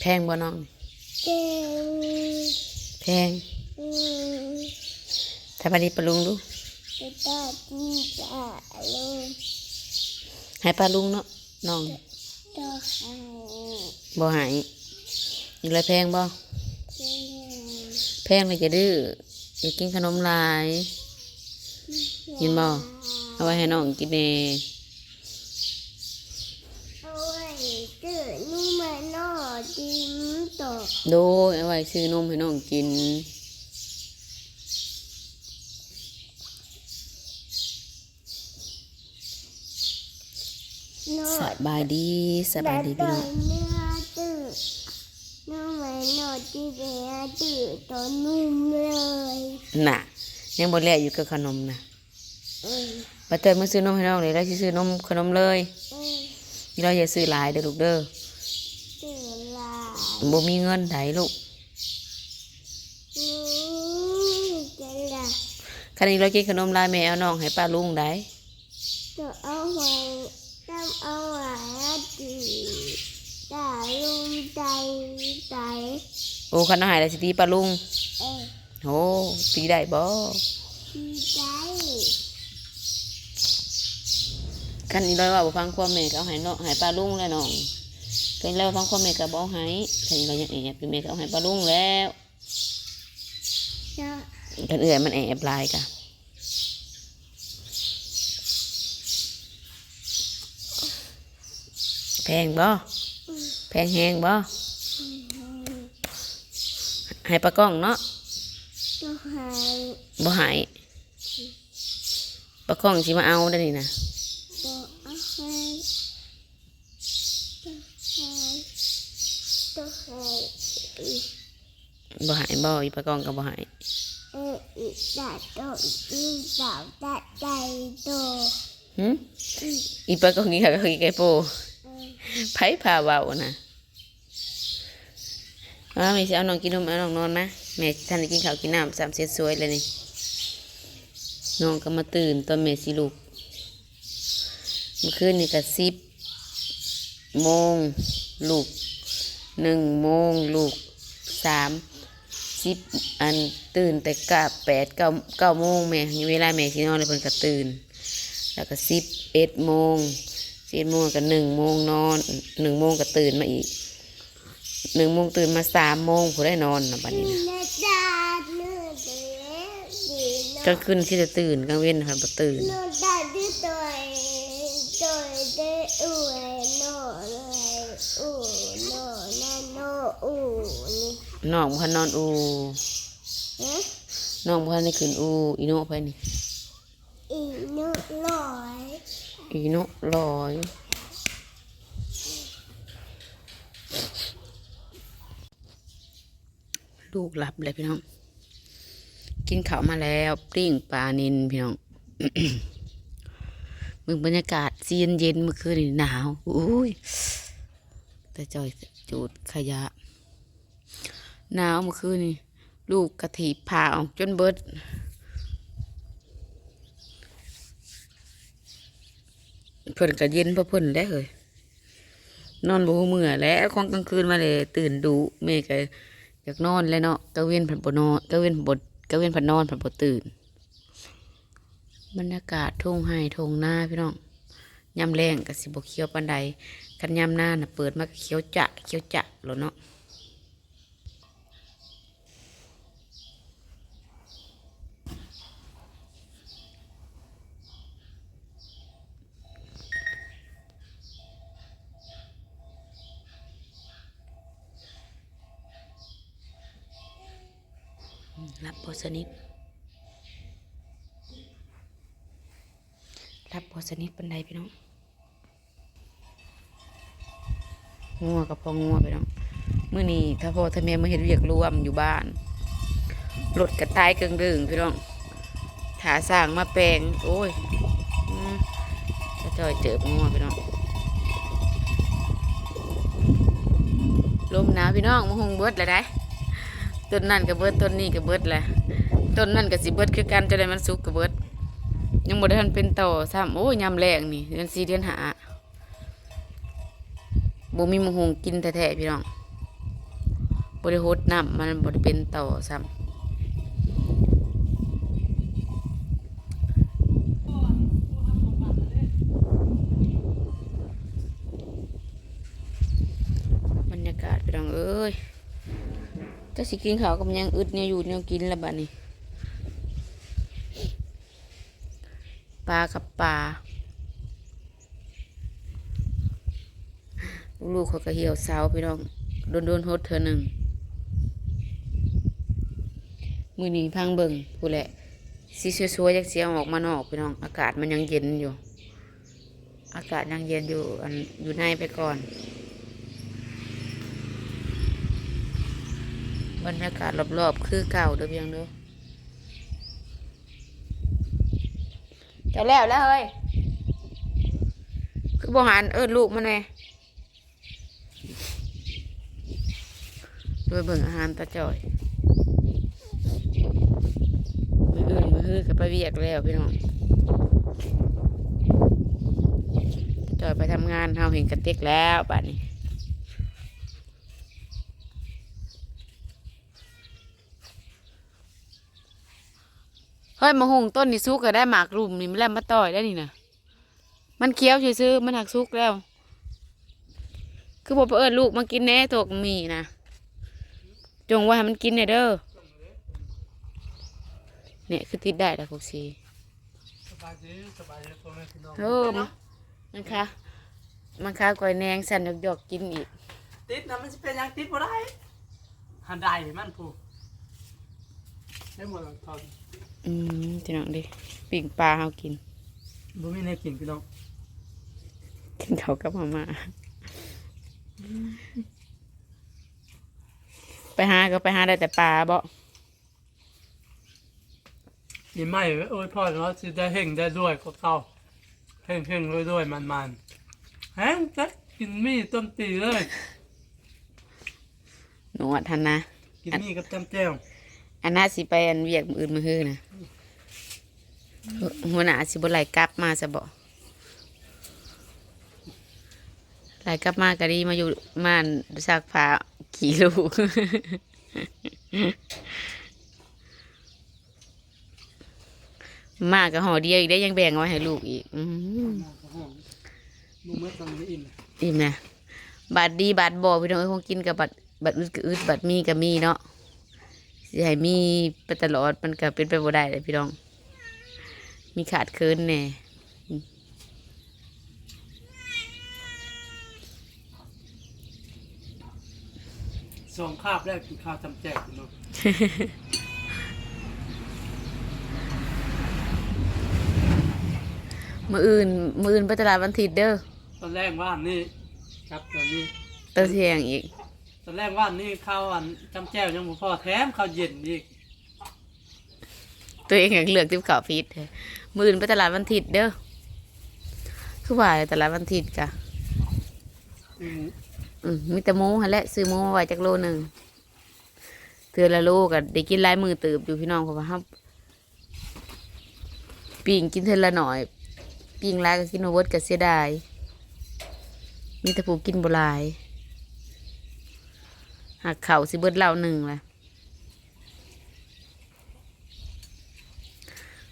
แพงบ่น้องเก่งแพงอืมถ้าบัดนี้ปลาลุงดูจะตัดที่จะลงให้ปลาลุงเนาะน้องต่อให้บ่ใหายอีกแล้วแพงบ่เก่งแพงเลยจะดื้ออยากกินขนมหลายกินบ่เอาไว้ให้น้องกินเอง เอาไว้ตื่นนี่มาหน่อจิ้มต่อ โดยเอาไว้ซื้อนมให้น้องกินหน่อสบายดีสบายดีพี่น้องเนื้อตื่นเนื้อเหมือนหน่อที่เนื้อตื่นตัวนุ่มเลยน่ะ ยังบ่แลอยู่กับขนมน่ะอืมมาเติมมาซื้อนมให้น้องเลยแล้วสิซื้อนมขนมเลย อืมนี่เราอย่าซื้อหลายเด้อลูกเด้อตื่นลาย บ่มีเงินไถลูกนี่จะละคันนี้เรากินขนมหลายแม่เอาน้องให้ป้าลุงได้จะเอาไว้ต้องเอาไว้ตีตาลุงใจใจโอ้คันเอาให้แล้วสิตีป้าลุงเอ้ยโอ้ตีได้บ่ดีใจคันนี้เราว่าบ่ฟังความแม่ก็เอาให้น้องให้ป้าลุงแล้วน้อง คันนี้เราฟังความแม่ก็บ่เอาให้คันนี้เรายังแอบอยู่แม่ก็เอาให้ป้าลุงแล้วจะคันเอื่อยมันแอบหลายกะแพงบ่แพงแฮงบ่ให้ปลากล้องเนาะจะหายบ่ใหายปลากล้องสิมาเอาได้อนี่นะจะเอาให้จะหายจะหาย บ่หายบ่อีปลากองก็บ่หายเอออีตาโตอีสาวตาใจโตหึอีปลากองนี่ค่ะก็คือไก่โปไผพาเว้านะว่าแม่สิเอาน้องกินนมเอาน้องนอนนะแม่ท่านได้กินข้าวกินน้ำสามเสร็จสวยเลยนี่น้องก็มาตื่นตอนแม่สิลูกเมื่อคืนนี่ก็สิบโมงลูกหนึ่งโมงลูก สามสิบอันตื่นแต่กะแปดเก้าเก้าโมงแม่เวลาแม่สินอนเลยเพิ่นก็ตื่น แล้วก็สิบเอ็ดโมงสิบเอ็ดโมงก็หนึ่งโมงนอนหนึ่งโมงก็ตื่นมาอีกหนึ่งโมงตื่นมาสามโมงผู้ได้นอนนะบัดนี้นะเนื้อตาเนื้อเด็กลานะงคืนที่จะตื่นกลางเว้นค่ะบ่ตื่นเนื้อตาที่ตัวตัวเด็กอุ้ยโน่เลยอู้โน่นั่นโน่อู้ นี่น้องพันนอนอูฮะน้องพันได้ขึ้นอูอีโน่ไปนี่อีโน่ลอยอีโน่ลอยลูกหลับเลยพี่น้อง กินข้าวมาแล้วปิ้งปลานินพี่น้องมึงบรรยากาศเย็นเย็นๆเมื่อคืนนี่หนาวอุ้ยแต่จอยจูดขยะ หนาวเมื่อคืนนี่ลูกกะทิผ่าออกจนเบิดเพิ่นก็เย็นเพราะเพิ่นได้เลยนอนบ่ฮู้มื้อแล้วของกลางคืนมาเลยตื่นดุแม่ก็อยากนอนแล้วเนาะกะเว้นผันบ่นอนกะเว้นบ่กะเว้นผันนอนผันบ่ตื่นบรรยากาศทุ่งไห้ทุ่งนาพี่น้องยามแรงก็สิบเขียวปานใดคันยามหน้าน่ะเปิดมากเขียวจะเขียวจะแล้วเนาะ รับบ่สนิท รับพอสนิทปันใดพี่น้องงัวกับพองัวพี่น้องเมื่อนี้ถ้าพ่อถ้าแม่มาเห็นเวียกรวมอยู่บ้านรถกระต่ายเกิงดึงพี่น้องถาสร้างมาแปลง โอ้ยจะจอยเจองัวพี่น้องลมหนาวพี่น้องมะฮงเบิดเลยได้ ต้นนั่นกับเบิดต้นนี้กับเบิดแหละต้นนั่นกับสีเบิดคือกันจะได้มันสุกกับเบิดยังบ่ได้ทันเป็นต่อซ้ำโอ้ยยามแรงนี่เดือนสี่เดือนหาบ่มีมะฮงกินแท้ๆพี่น้องบริโภคน้ำมันบริเป็นต่อซ้ำบรรยากาศไปดังเอ้ย จะสิกินข้าวกับยังอึดเนี่ยอยู่เนี่ยกินแล้วบัดนี้ปลากับปลาลูกเขาก็เหี่ยวเสาพี่น้องโดนโดนโฮดเธอหนึ่งมือหนีพังเบิงผู้แหละสีสวยๆจากเสียงออกมานอกพี่น้อง อากาศมันยังเย็นอยู่ อากาศยังเย็นอยู่อันอยู่ในไปก่อน บรรยากาศรอบๆคือเก่าเด้อเพียงเด้อจะแล้วแล้วเฮ้ย คือบหันเอิ้นลูกมันแหน่ด้วยเบิ่งอาหารตาจ่อยมืออื่นมือฮือกับไปเวียกแล้วพี่น้องตาจ่อยไปทำงานเฮาเห็นกระติกแล้วบัดนี้ เฮ้ยมะฮุงต้นนี่ซุกก็ได้หมากรุมนี่มันแล้วมาต่อยได้นี่นะมันเคี้ยวซื่อๆมันหักซุกแล้ว คือบอกเอิญลูกมากินแหน่ตกมีนะจงว่าให้มันกินเนี่ยเด้อเนี่ยคือติดได้แล้วพวกซีสบายดีสบายดีพ่อแม่พี่น้องเออมันมันค่ะมันค่ะก่อยแนงสันหยอกๆกินอีก ติดนะมันจะเป็นหยังติดบ่ได้หันได้มันผู้ได้หมดหลังทอน อืมพี่น้องดิปิ่งปลาเฮากินบ่มีในกินพี่น้องกินเขาวกับมาม่าไปหาก็ไปหาได้แต่ปลาบ่นี่ไม่โอ้ยพ่อเนาะสิได้เฮงได้ด้วยก็เก่าเฮงเฮงด้วยด้วยมันมันแฮงจักกินมีต้มตีเลย หนูอัดทันนะ กินมีกับจำแจ่ว อันน่าสิไปอันเวียกมืออื่นมือฮื้อนะหัวหน้าสิบไหลกลับมาซะบ่ไหลกลับมาก็ดีมาอยู่ม่านซักผ้าขี่ลูกมากับห่อเดียวอีกได้ยังแบ่งเอาไว้ให้ลูกอีกอืมมึงเมื่อตอนนี้อิ่มอิ่มนะบัตรดีบัตรบอพี่น้องเอ้ยคงกินกับบัตรบัตรอึดก็อึดบัตรมีก็มีเนาะ สิให้มีไปตลอดมันก็เป็นไปบ่ได้เลยพี่น้อง มีขาดเคินแน่สองคาบแรกกินข้าวจำแจ่วพี่น้องมืออื่น มืออื่นไปตลาดวันอาทิตย์เด้อตอนแรกว่านนี่ครับตอนนี้ตอนเที่ยงอีกต อนแรกว่านนี่ข้าวอันจำแจ่วยังบ่พอแถมข้าวเย็นอีกตัวเองอยากเลือกที่ข่าวฟีดเลยมืออื่นไปตลาดวันอาทิตย์เด้อคือว่าตลาดวันอาทิตย์กะอืมอืมมีแต่หมูหั่นแหละซื้อหมูมาไว้จักโลหนึ่งเทือละโลก็ได้กินหลายมือเติบอยู่พี่น้องเพราะว่าครับปิ่งกินเทือละหน่อย ปิ่งหลายก็กินมาเวิร์ดก็เสียดายมีแต่ผู้กินบหลาย หักเข่าวสิเบิดเหล่าหนึ่งละ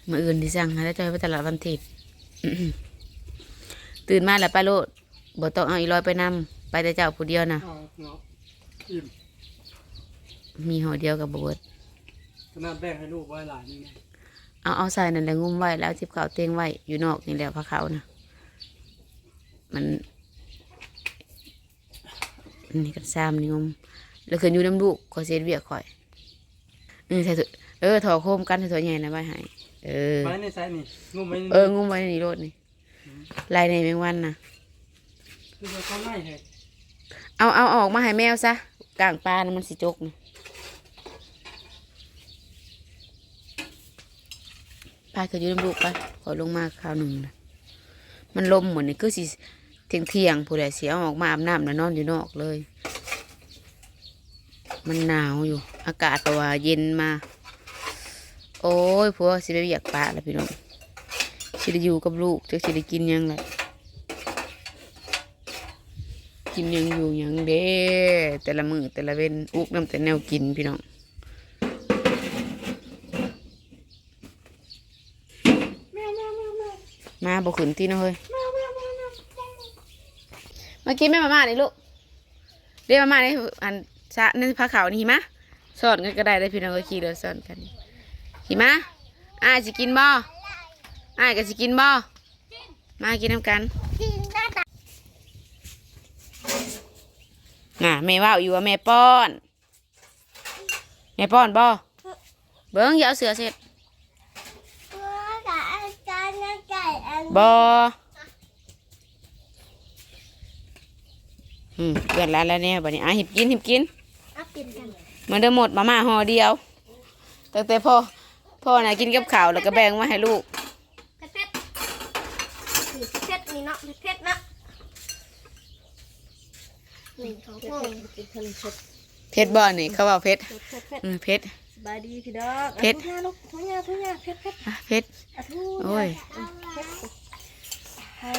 มื่ออื่นที่สั่งให้แล้วจอยไปตลาดวันอาทิตย์ตื่นมาแล้วไปโลดบ่ต้องเอาอีร้อยไปนำไปแต่เจ้าผู้เดียวนะเอาเนาะอิ่มมีห่อเดียวกับบเบิดขนาดแบ่งให้ลูกไว้หลายนี่ไงเอาเอาใส่นั่นแหละงุ้มไว้แล้วทิบเขาวเตียงไว้อยู่นอกนี่แหละพระเขานะมันนี่กันซ้ำนี่งุม แล้วคืนอยู่น้ำลูกขอเสียเวียกข่อยเออใส่ถุเออถอโคมกันใส่ถั่วใหญ่นะไว้ให้เออไว้ในไซส์นี่งุ้มไว้ในเออ งุ้มไว้ในนี่รถนี่ลายในแมงวันนะคือว่าเขาง่ายให้เอาเอาออกมาให้แมวซะกลางปลานะมันสิจกนะพาเกิดอยู่น้ำลูกไปขอลงมาคราวหนึ่งนะมันลมเหมือนนี่คือสิเที่ยงเที่ยงๆผู้ใดเสียออกมาอาบน้ำแล้วนอนอยู่นอกเลย มันหนาวอยู่ อากาศก็ว่าเย็นมา โอ้ยพวกสิไปเบียกปลาแล้วพี่น้องสิได้อยู่กับลูกจะสิได้กินยังไงกินยังอยู่ยังเด้แต่ละมือแต่ละเว้นอุกน้ำแต่แนวกินพี่น้องแม่แม่แม่แม่มาบอกขืนที่นะเฮ้ยแม่แม่แม่แม่มากินแม่มาม่านี่ลูกเรียกมาม่านี่อัน ชะนี่ผ้าขาวนี่หิมะสอนกันก็ได้เลยพี่น้องก็ขี่เรือสอนกันหิมะอ้ายสิกินบ่อ้ายก็สิกินบ่มากินน้ำกันน่ะแม่ว่าอยู่ว่าแม่ป้อนแม่ป้อนบ่เบิ้งอย่าเอาเสือเสร็จบ่อืมเกิดแล้วแล้วเนี่ยบัดนี้อะหิบกินหิบกิน เอากินกันมันเดิมหมดมาม่าห่อเดียวตั้งแต่พ่อพ่อน่ะกินกับข้าวแล้วก็แบ่งมาให้ลูกเผ็ดเผ็ดนี่เผ็ดนี่เนาะเผ็ดเนาะนี่ของพ่อกินทะเลเผ็ดเพชรบ่อนี่เขาว่าเพชรเผ็ดเผ็ดเผ็ดอืมเพชรสบายดีพี่ดอกเผ็ดทุกอย่างลูกทุกอย่างทุกอย่างเผ็ดเผ็ดอะเพชรอะทุกโอ้ยเผ็ดให้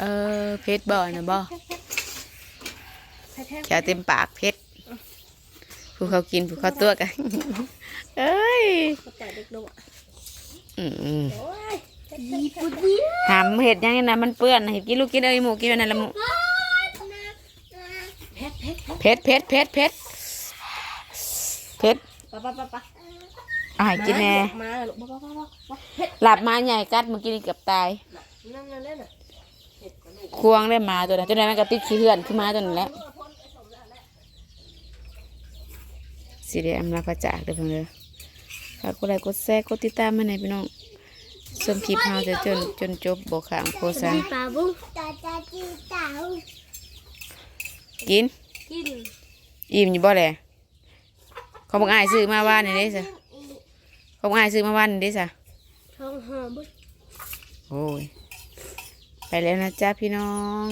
เออเพชรบ่อนะบ่เผ็ดเผ็ดแค่เต็มปากเพชร ผู้เขากินผู้เขาตัวกัน เอ้ยกระต่ายเด็กลงอะอืมอืมโอ้ยญี่ปุ่นญี่ถามเห็ดยังไงนะมันเปื้อนนะเห็ดกินลูกกินเอ้ยหมูกินอันนั่นละหมูเผ็ดเผ็ดเพชรเพชรเพชรเพชรเพชรปะปะปะปะอ่ายกินแน่มาลูกปะปะปะปะปะเผ็ดหลับมาใหญ่กัดเมื่อกี้นี่เกือบตายนั่นนั่นนั่นน่ะควงได้มาตัวนั้นตัวนั้นมันก็ติดขี้เหือนขึ้นมาตัวนั้นแหละ สีแดงลาพระจากเด้อเพิ่นเด้อฝากกดไลค์กดแชร์กดติดตามมาในอยพี่น้องชมคลิปเฮาจะจนจนจบบ่ขางโฆษณาปลาบุ้งตาตาจีตากินกินอิ่มอยู่บ่แหละเขาบอกอ้ายซื้อมาว่านนี่เด้ซะเขาบอกอ้ายซื้อมาว่านนี่เด้ซะท้องหอมบุ้งโอ้ยไปแล้วนะจ๊ะพี่น้อง